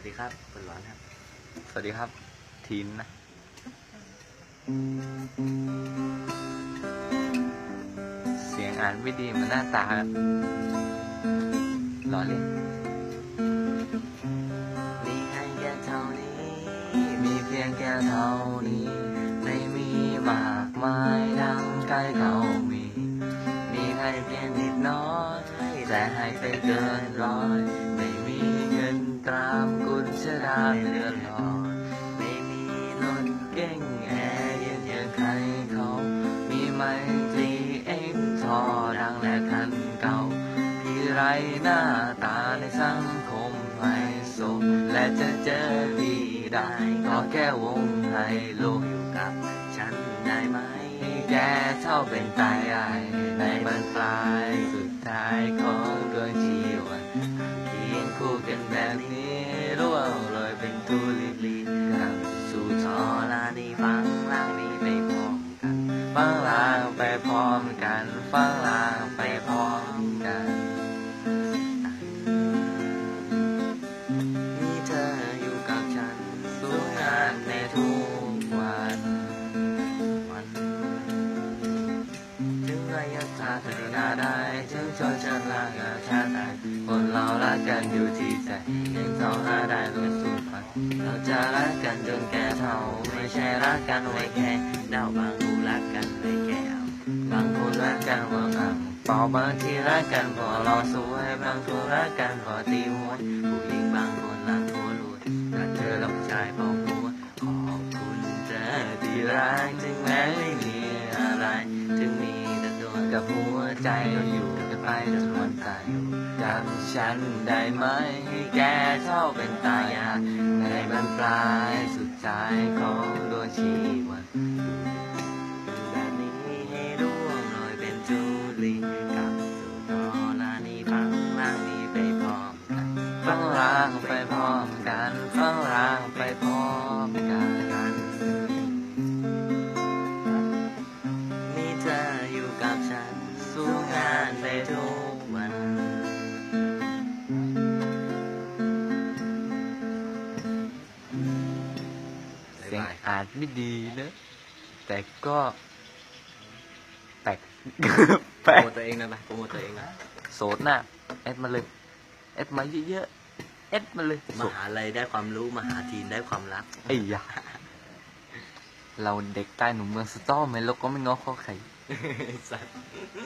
วัสดีครับคุณร้อนครับ สวัสดีครับ ทีนนะ เสียงอ่านไม่ดีเหมือนหน้าตาล้อเล่นมีให้แค่เท่านี้ มีเพียงแค่เท่านี้ ไม่มีมากมายดังใกล้เขามี มีให้เพียงนิดน้อย แต่ให้ไปเกินร้อย ไม่มีเงินตรา ดาเลือนลอยไม่มีรถเก่งแอร์เย็นอย่างใครเขามีไมตรีเอ็มทอดังและคันเก่า พี่ไรหน้าตาในสังคมไฮโซและจะเจอดีได้ก็แค่วงไฮโลอยู่กับฉันได้ไหมแกเท่าเป็นตายใหญ่ใน ฟังลางไปพร้อมกัน ฟังลางไปพร้อมกัน มีเธออยู่กับฉันสู้งานในทุกวันวันถึงระยะทางเธอหน้าได้ถึงชนชั้นล่างกับชาติคนเรารักกันอยู่ที่ใจเงินทองหาได้ล้วนสูญพัน เราจะรักกันจนแก่เท่า ไม่ใช่รักกันไว้แค่เดาบางกูรักกันเลยแก้วบางคนรักกันเพราอ่างเปล่าบางทีรักกันเพราะเราสวยบางคนรักกันเพราะตีหวผู้หญิงบางคนรักผัวรวยรักเธอแล้วผู้ชายเพราะผัวขอบคุณเธอที่รักถึงแม้ไม่มี กับหัวใจเราอยู่กันไปจนวันตายอยู่จำฉันได้ไหมแกเท่าเป็นตายาในบรรปลายสุดท้ายของดวงชีวันแบบนี้ให้ร่วงโรยเป็นจูลีกับสู่ทอลานี้ฟังล่างนี้ไปพร้อมกันฟังรางไปพร้อมกันฟัง สียงอาจไม่ดีนะ แต่ก็แปลกแปโปลรกโมทตัวเองหนะไหมโปรโมทตัวเองหนะโสดน่ะแอดมาเลยแอดมาเยอะๆแอดมาเลยมโสดหาลัยได้ความรู้ มหาทีนได้ความรัก ไอ้ยาเราเด็กใต้หนุ่มเมืองสตอไหมเราก็ไม่ง้อข้อใคร สัตว์